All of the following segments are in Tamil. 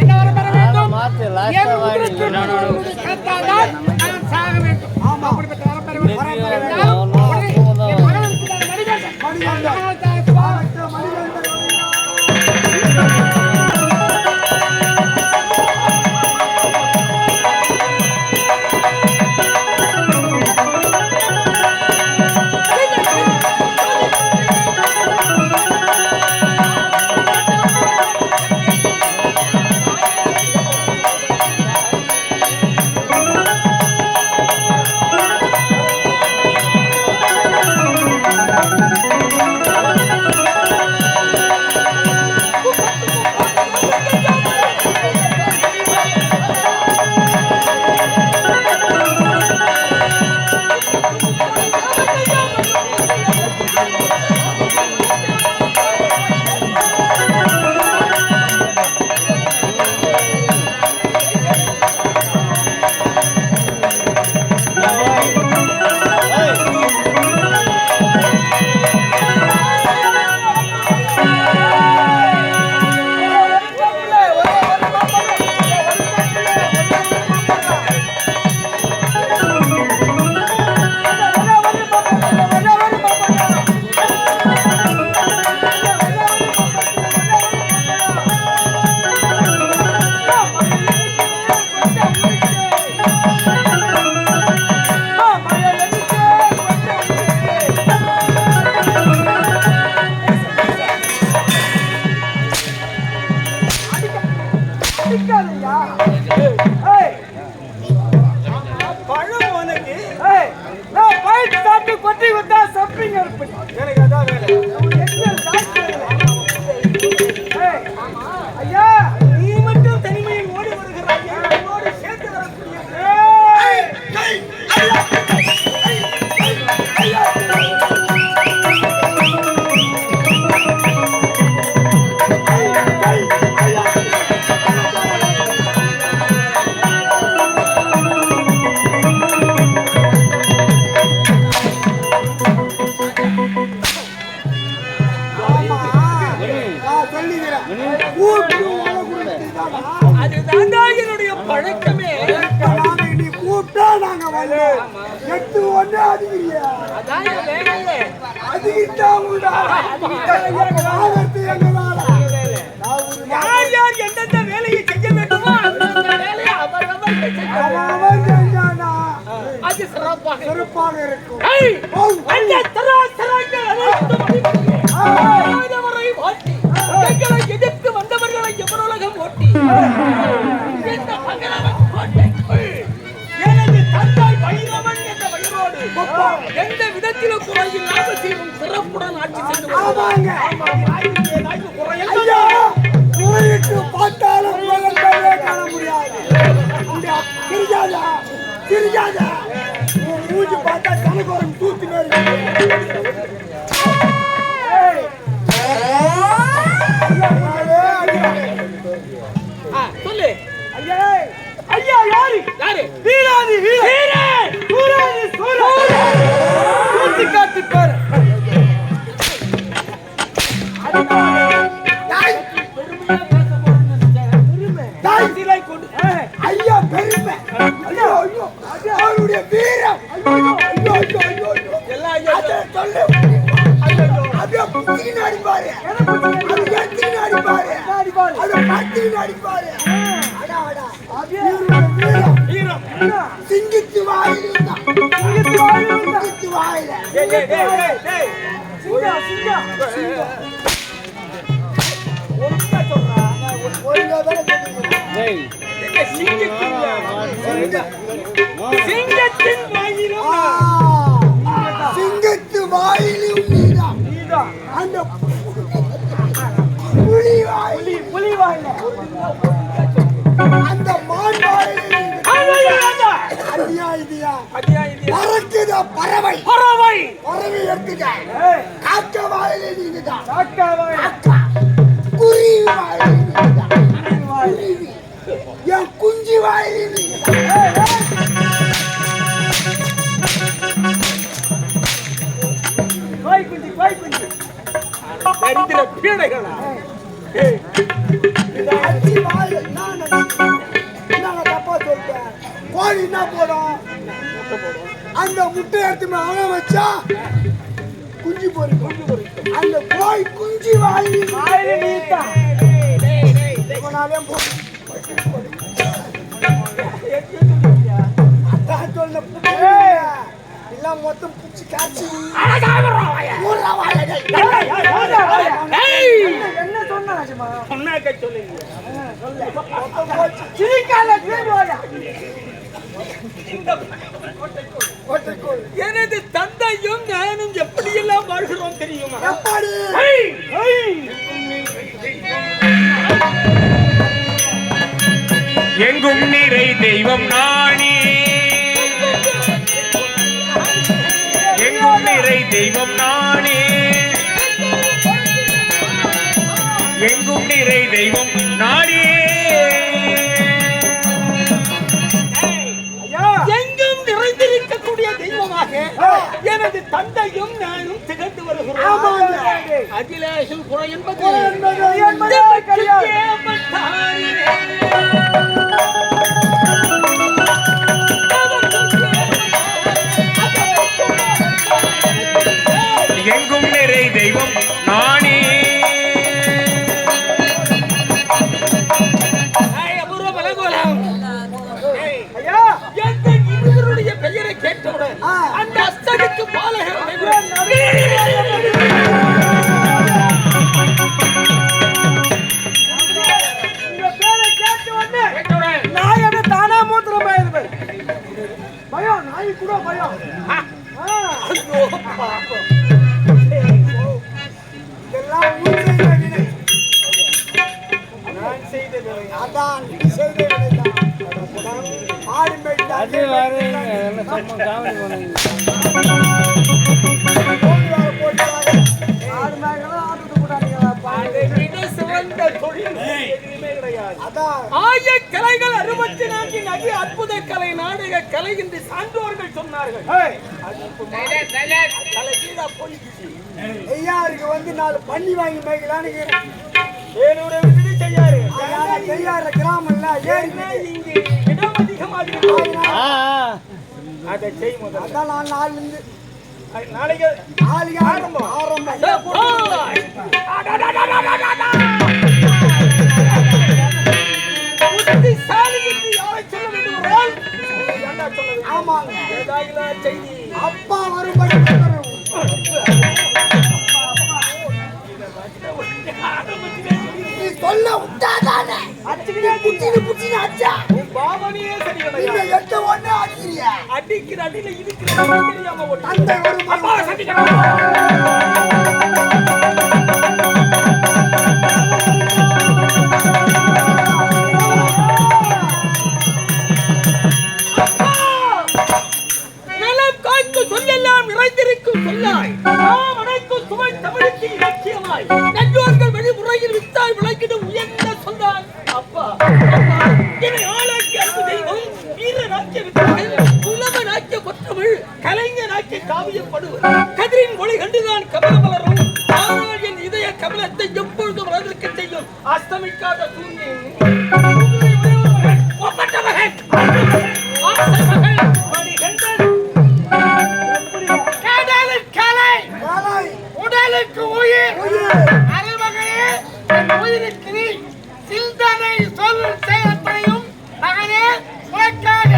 என்ன வரம் பெற வேண்டும் எட்டு ஒண்ணு அதிகிறியா அதிகிட்டா உண்டா? ஆகத்து எங்களால. யார் யார் எந்தெந்த வேலையை செய்ய வேண்டுமோ அந்தந்த வேலையை செஞ்சானா? அது சிறப்பாக சிறப்பாக இருக்கும். அந்த தரா விதத்திலும் குறையில்லாமல் செய்யும் சிறப்புடன் ஆட்சி செய்து ஆமாங்க. முறையிட்டு பார்த்தாலும் காண முடியாது. சிரிக்காதா உன் மூஞ்சி பார்த்தா கணக்கு ஒரு தூத்தி மாதிரி புத்தின்னு அடிப்பாரு அது அடிப்பாரு அது பத்தின்னு அடிப்பாரு சிங்கித்து. சிங்கித்து வாயில ஒழுங்கா சொல்றா. ஒழுங்கா தானே சொல்லிருக்கேன். எங்க சிங்கத்தின் புலி புலி வாயில அந்த மான் பறக்குதா பறவை. பறவை. பறவை எடுத்துக்க. காக்க வாயிலே நீங்கதான் காக்காவை காக்கா. குருவி வாயிலே நீங்கதான் குருவி. என் குஞ்சு வாயிலே நீங்கதான் கோய் குஞ்சு கோய் குஞ்சு. தரித்திர பீடைகளா? கோழி என்ன போடும் அந்த முட்டை எடுத்து போய் அவன் வச்சா குஞ்சு பொறிக்கும் அந்த கோழி குஞ்சு வாங்கி வாயில நீட்டா இவனாலே போ- அதான் சொன்ன இல்ல மொத்தம் புடிச்சு காய்ச்சி. என்ன சொன்ன சொன்னாக்க சொல்லுங்க. எனது தந்தையும் நானும் எப்படியெல்லாம் வாழ்கிறோம் தெரியுமா? எப்பாடி. எங்கும் நிறை தெய்வம் நானே தெய்வம் நானே. எங்கும் நிறை தெய்வம் நானே. எங்கும் நிறைந்திருக்கக்கூடிய தெய்வமாக எனது தந்தையும் நானும் திகழ்ந்து ஆமாங்க. வருகிறோம் அகிலேஷன் குறை என்பது ஆய கலைகள் அறுபத்தி நான்கின் அதி அற்புத கலை நாடக கலை என்று சான்றோர்கள் சொன்னார்கள். ஐயாருக்கு வந்து நாலு பண்ணி வாங்கி மேய்க்கலான்னு. வேலூரை விட்டுட்டு செய்யாரு. அதனால செய்யாத கிராமம்ல ஏறி ஏன்னா இங்கு இடம் அதிகமாக இருக்கு. அதை செய் முதல்ல. அதான் நான் நாலு இருந்து நாளைக்கு ஆளுங்க ஆரம்பம். ஆரம்பம்? ஆமாங்க. ஏதாயிலும் செய்தி. அப்பா வரும்படி சொல்ல விட்டாதானே அச்சுக்கிட்டே புச்சினு அடிக்கிற அடியில இருக்கிற தெரியாம அப்பா சந்திக்கிறோம். கதிரின் ஒளி கண்டுதான் கமல மலரும் ஆனால் என் இதய கமலத்தை எப்பொழுதும் வளர்க்க செய்யும். அஸ்தமிக்காத சூரியன் ஒப்பற்ற மகன். ஆசை மகன். மணிகண்டன் கடலின் கலை. உடலுக்கு உயிர். அருமகனே என் உயிருக்கு நீ சிந்தனை சொல் செயற்றையும் மகனே உனக்காக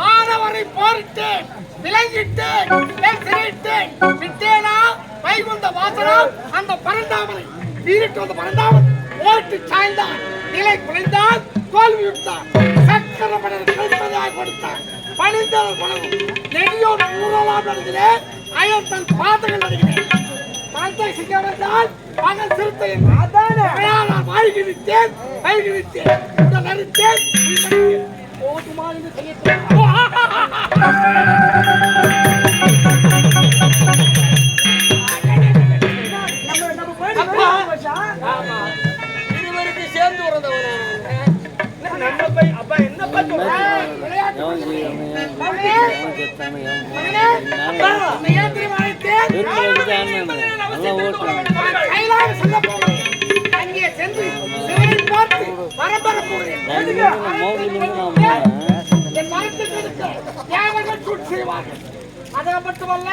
மாணவரை போரிட்டேன். விலங்கிட்டேன் என் சிரித்தேன் விட்டேனா? வைகுந்த வாசனம் அந்த பரந்தாமனை வீரிட்டு வந்த பரந்தாமன் ஓட்டு சாய்ந்தான். நிலை குலைந்தான். தோல்வியுற்றான் சக்கரப்படர் கிடைப்பதாக கொடுத்தான். பணிந்தவர் பணமும் நெடியோர் ஊரலாம் நடக்கிறேன் அயல் தன் பாதங்கள் நடுகிறேன் மனத்தை சிக்க வேண்டால் பகல் சிறுத்தையின் நான் உடல் அறுத்தேன் என்று செய்யட்டும். பரம்பரை என் செய்வார்கள் அதை மட்டுமல்ல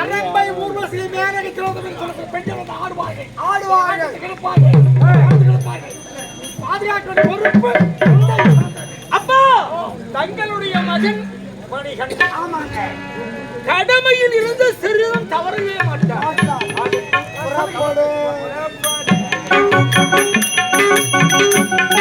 அரம்பை ஊர்வசியை மேலடிக்கிறோம் என்று சொல்ல பெண்கள் வந்து ஆடுவார்கள் ஆடுவார்கள் இருப்பார்கள் இருப்பார்கள் பாதுகாக்கிற பொறுப்பு அப்பா தங்களுடைய மகன் மணிகன் ஆமாங்க கடமையில் இருந்து சிறிதும் தவறவே மாட்டார் Thank you.